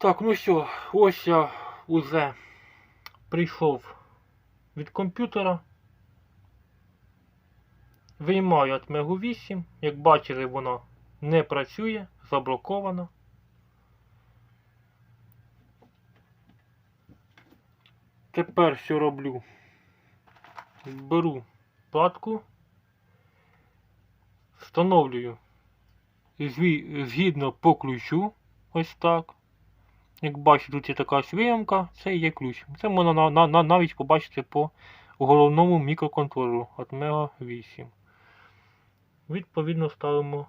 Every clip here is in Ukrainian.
Так, ну що, ось я уже прийшов від комп'ютера. Виймаю Atmego 8. Як бачили, воно не працює, заблоковано. Тепер що роблю? Беру платку, встановлюю згідно по ключу, ось так. Як бачите, тут є така виямка, це є ключ. Це можна на, на, на, навіть побачити по головному мікроконтролеру Atmega 8. Відповідно ставимо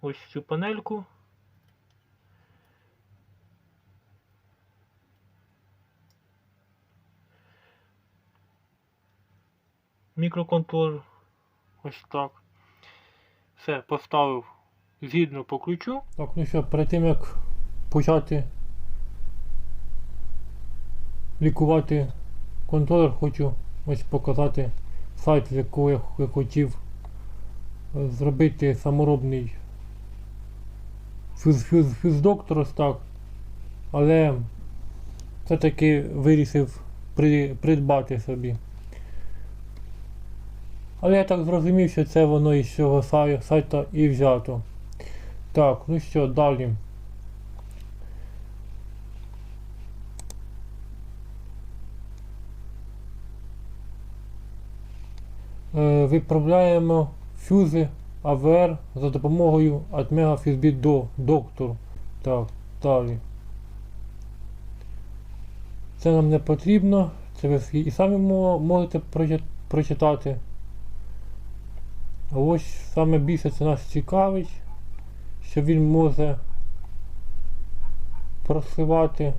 ось цю панельку. Мікроконтролер. Ось так. Все, поставив згідно по ключу. Так, ну що, перед тим як почати лікувати контролер, хочу ось показати сайт, з якого я, хотів е, зробити саморобний фюз, фюз, фюз-доктор ось так. Але все-таки вирішив при, придбати собі. Але я так зрозумів, що це воно із цього сай- сайта і взято. Так, ну що, далі. Виправляємо фюзи AVR за допомогою Atmega Fusebit Do Doctor. Так, далі. Це нам не потрібно. Це ви і самі можете прочитати. Ось саме більше це нас цікавить, що він може просивати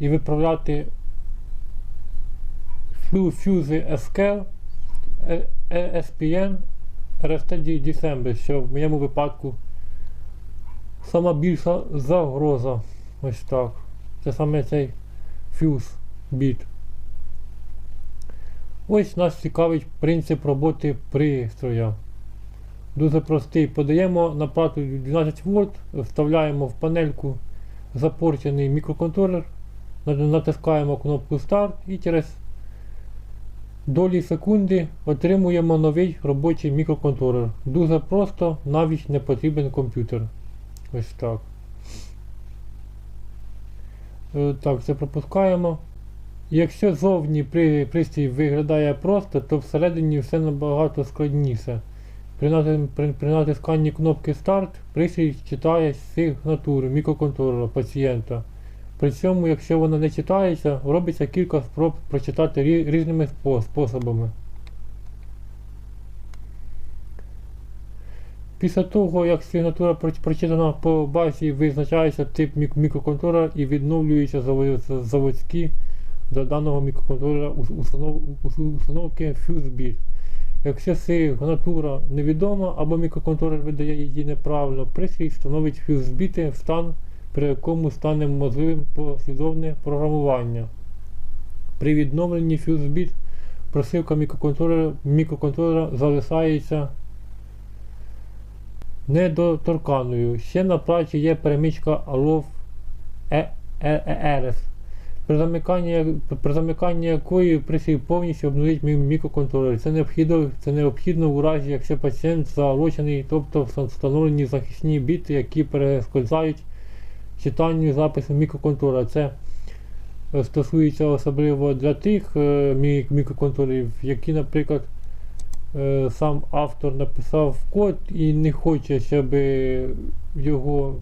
і виправляти флю- фюзи SQL, е- е- SPN, RST December, що в моєму випадку сама більша загроза. Ось так. Це саме цей фюз біт. Ось нас цікавить принцип роботи пристроя. Дуже простий. Подаємо на плату 12 вольт, вставляємо в панельку запорчений мікроконтролер, натискаємо кнопку Старт і через долі секунди отримуємо новий робочий мікроконтролер. Дуже просто, навіть не потрібен комп'ютер. Ось так. Е, Так, це пропускаємо. Якщо зовні при, пристрій виглядає просто, то всередині все набагато складніше. При, при, при натисканні кнопки Старт пристрій читає сигнатуру мікроконтролера пацієнта. При цьому, якщо вона не читається, робиться кілька спроб прочитати різними способами. Після того, як сигнатура прочитана по базі, визначається тип мікроконтролера і відновлюються заво- заводські до даного мікроконтролера ус- установ, ус- установки FuseBit. Якщо сигнатура невідома або мікроконтролер видає її неправильно, пристрій встановить FuseBit в стан, при якому стане можливим послідовне програмування. При відновленні FuseBit просивка мікроконтролера, мікроконтролера залишається недоторканою. Ще на праці є перемичка ALOV ERS, при замиканні, при замиканні якої пристрій повністю обнулить мі- мікроконтролер. Це необхідно, це необхідно у разі, якщо пацієнт залучений, тобто встановлені захисні біти, які перескользають читанню запису мікроконтролера. Це е, стосується особливо для тих е, мікроконтролерів, які, наприклад, е, сам автор написав код і не хоче, щоб його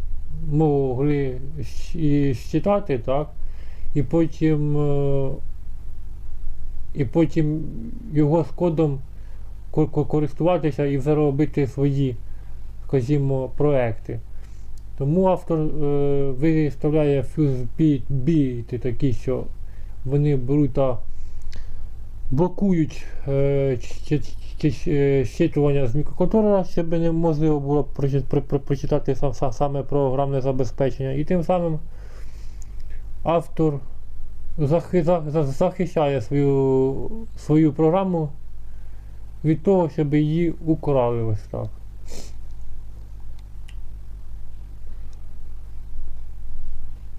могли і считати, так? І потім, і потім його з кодом ко- ко- користуватися і вже робити свої, скажімо, проекти. Тому автор е, виставляє фюзбіт біти такі, що вони беруть блокують е, е, щитування з мікроконтролера, щоб неможливо було прочи- про- про- прочитати сам, сам- саме програмне забезпечення. І тим самим автор захи- за- за- захищає свою, свою програму від того, щоб її украли ось так.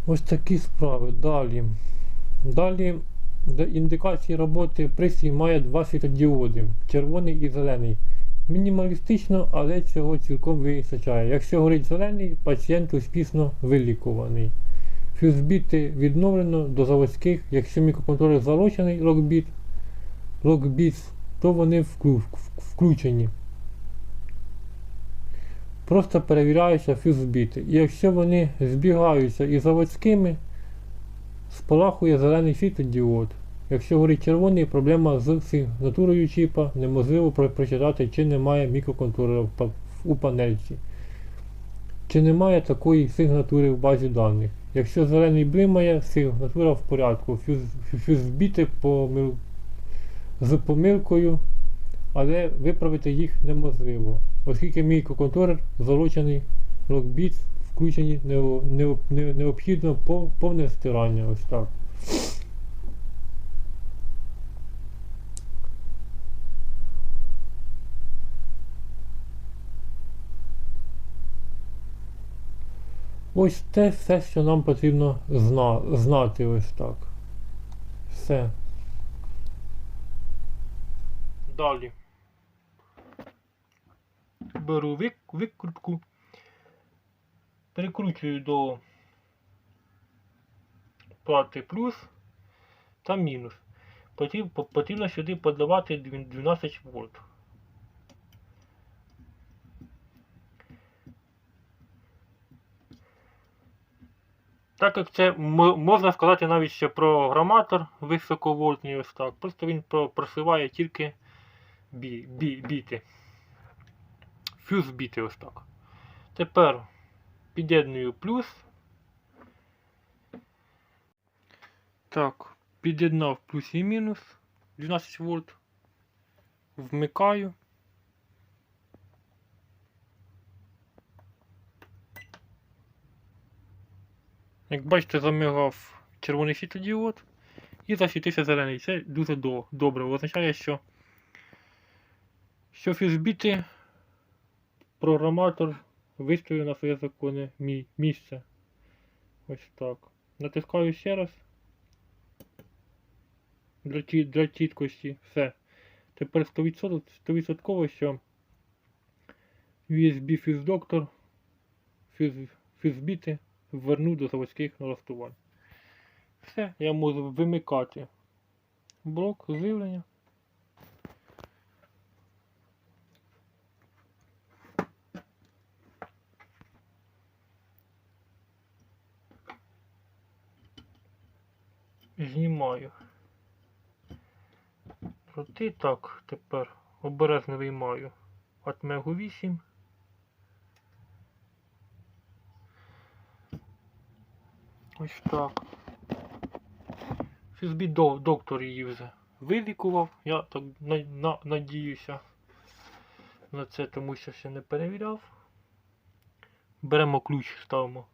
Ось такі справи. Далі. Далі для індикації роботи пристрій має два світодіоди червоний і зелений. Мінімалістично, але цього цілком вистачає. Якщо горить зелений, пацієнт успішно вилікуваний. Фюзбіти відновлено до заводських, якщо мікроконтролер залучений локбіт, локбіт, то вони вклю- включені. Просто перевіряються фюзбіти. І якщо вони збігаються із заводськими, спалахує зелений світодіод. Якщо горить червоний, проблема з сигнатурою чіпа, неможливо прочитати, чи немає мікроконтролера у панельці. Чи немає такої сигнатури в базі даних. Якщо зелений блимає, сигнатура в порядку. Фюз, фюзбіти помил, з помилкою, але виправити їх неможливо, оскільки мікроконтролер залучений локбіт, включені нео- нео- не- необхідно повне стирання. Ось так. Ось те все, що нам потрібно зна- знати ось так. Все. Далі. Беру вик- викрутку. Перекручую до плати плюс та мінус. Потрібно, сюди подавати 12 вольт. Так як це можна сказати навіть ще програматор високовольтний ось так. Просто він просиває тільки бі, бі, біти. Фюз біти ось так. Тепер під'єдную плюс. Так, під'єднав плюс і мінус 12 вольт. Вмикаю. Як бачите, замигав червоний світлодіод і засвітився зелений. Це дуже добре. Означає, що, що фізбіти програматор виставив на своє законне місце. Ось так. Натискаю ще раз. Для, для чіткості. Все. Тепер 100%, 100% що USB фюздоктор, фюз, фюзбіти верну до заводських налаштувань. Все, я можу вимикати блок живлення. Знімаю. Проти так, тепер обережно виймаю атмегу 8. Ось так. Фізбі доктор її вже вилікував. Я так на, на, надіюся на це, тому що ще не перевіряв. Беремо ключ, ставимо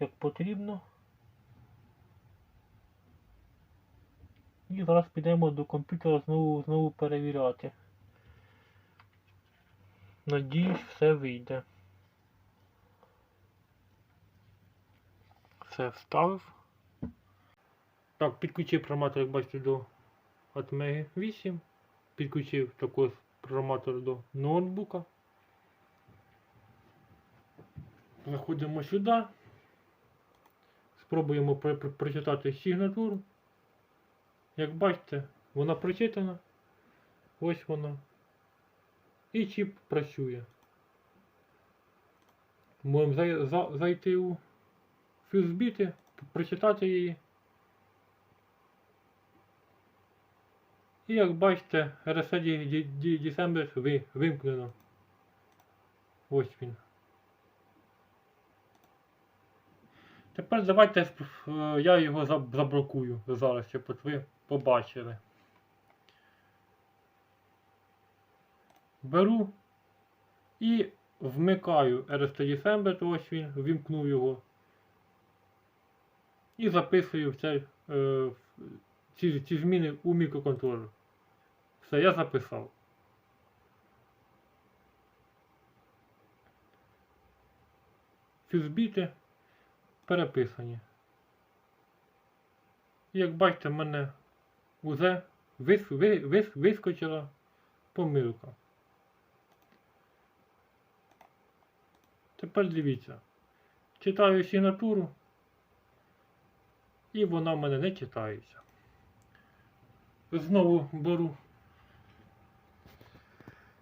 як потрібно. І зараз підемо до комп'ютера знову знову перевіряти. Надіюсь, все вийде. Все вставив. Так, підключив програматор, як бачите, до Atmega 8. Підключив також програматор до ноутбука. Заходимо сюди. Спробуємо про- про- прочитати сигнатуру. Як бачите, вона прочитана. Ось вона. І чіп працює. Можемо зай- за- зайти у фюзбіти, прочитати її. І як бачите, RSA December ви, вимкнено. Ось він. Тепер давайте е, я його заблокую зараз, щоб ви побачили. Беру і вмикаю RST December, то ось він, вімкнув його. І записую в цей, е, ці, ці зміни у мікроконтролер. Все, я записав. Фюзбіти переписані. І як бачите, в мене уже вис, ви, вис, вискочила помилка. Тепер дивіться. Читаю сигнатуру, і вона в мене не читається. Знову беру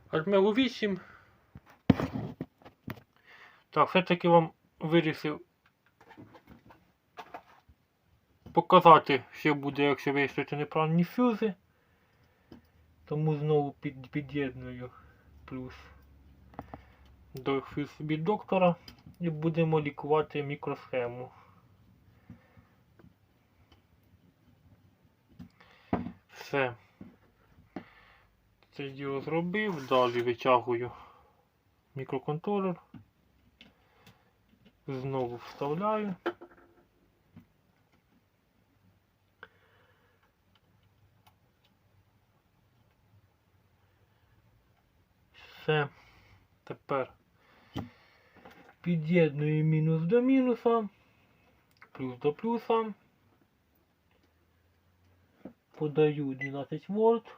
Адмиру 8. Так, все-таки вам вирішив показати, що буде, якщо вийшли неправильні фюзи. Тому знову під, під'єдную плюс до фюз від доктора і будемо лікувати мікросхему. Все. Це діло зробив, далі витягую мікроконтролер. Знову вставляю. Все. Тепер під'єдную мінус до мінуса, плюс до плюса. Подаю 12 вольт.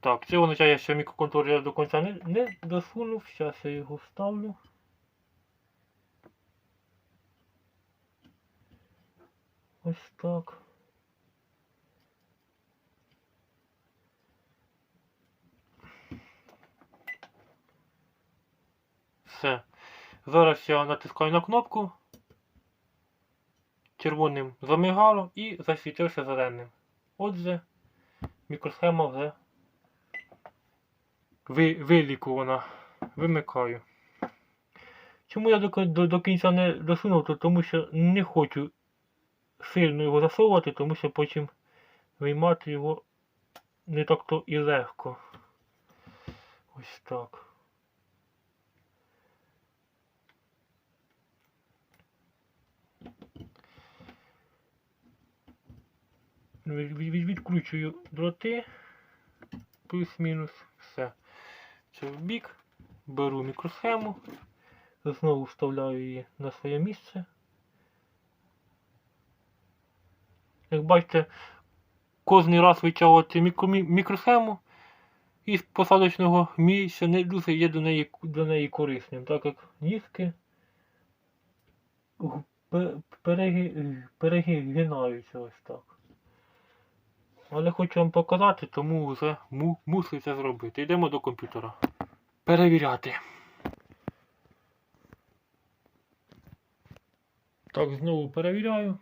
Так, це означає, що мікроконтролер до кінця не, не досунув. Зараз я його вставлю. Ось так. Все. Зараз я натискаю на кнопку. Червоним замигало і засвітився зеленим. Отже, мікросхема вже ви, вилікувана. Вимикаю. Чому я до, до, до кінця не досунув, то тому що не хочу сильно його засовувати, тому що потім виймати його не так то і легко. Ось так. Відкручую дроти. Плюс-мінус. Все. Це в бік. Беру мікросхему. Знову вставляю її на своє місце. Як бачите, кожен раз витягувати мікро, мікросхему із посадочного місця не дуже є до неї, до неї корисним, так як ніжки гу- перегинаються ось так. Але хочу вам показати, тому вже му, мусив це зробити. Йдемо до комп'ютера. Перевіряти. Так, знову перевіряю.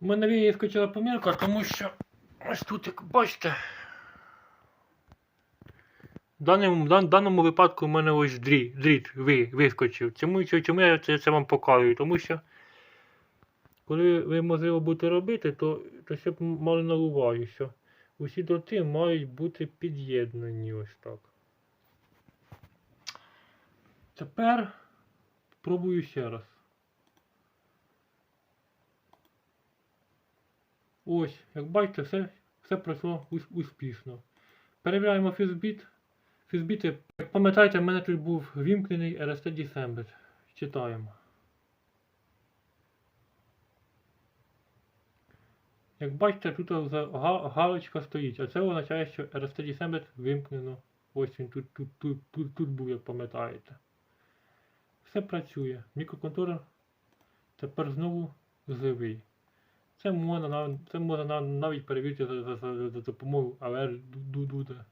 У мене вискочила помірка, тому що ось тут, як бачите, в даному, даному випадку в мене ось дріт, дріт ви, вискочив. Чому, чому, я це, це вам показую? Тому що коли ви можливо будете робити, то, то щоб мали на увазі, що усі дроти мають бути під'єднані ось так. Тепер пробую ще раз. Ось, як бачите, все, все пройшло успішно. Перевіряємо фізбіт. Фізбіти, як пам'ятаєте, в мене тут був вімкнений RST December. Читаємо. Як бачите, тут галочка стоїть, а це означає, що RST December вимкнено. Ось він тут, тут, тут, тут, тут був, як пам'ятаєте. Все працює. Мікроконтролер тепер знову живий. Це можна, це можна навіть перевірити за, за, за, за допомогою AR Дуда.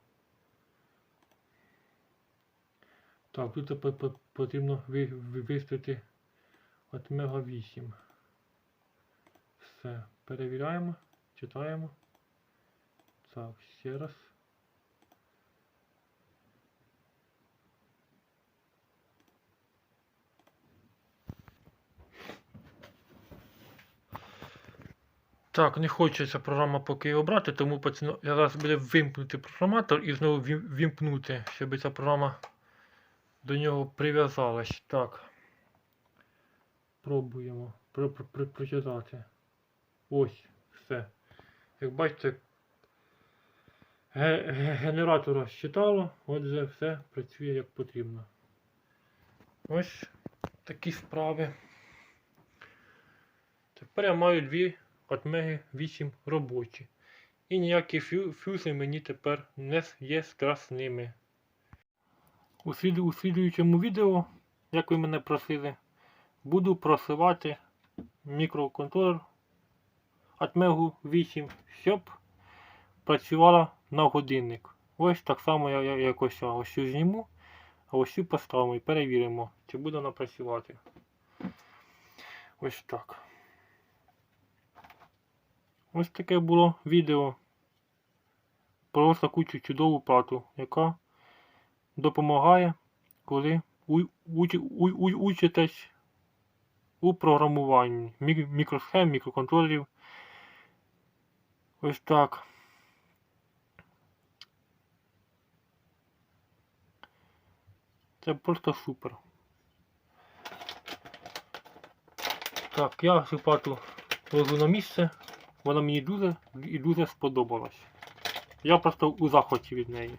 Так, тут по- по- потрібно ви- ви- виставити от мега 8. Все, перевіряємо, читаємо. Так, ще раз. Так, не хочеться програма поки обрати, тому я зараз буде вимкнути програматор і знову вім- вімкнути, щоб ця програма до нього прив'язалась. Так. Пробуємо про- про- про- прочитати. Ось, все. Як бачите, ге- ге- генератора щитало, отже, все працює як потрібно. Ось такі справи. Тепер я маю дві Атмеги 8 робочі. І ніякі фю- фюзи мені тепер не є страшними. У, слід, слідуючому відео, як ви мене просили, буду просивати мікроконтролер Atmega 8, щоб працювала на годинник. Ось так само я, я якось ось цю зніму, а ось цю поставимо і перевіримо, чи буде вона працювати. Ось так. Ось таке було відео про таку чудову плату, яка допомагає, коли учитесь у програмуванні мік- мікросхем, мікроконтролерів. Ось так. Це просто супер. Так, я цю плату на місце. Вона мені дуже і дуже сподобалась. Я просто у захваті від неї.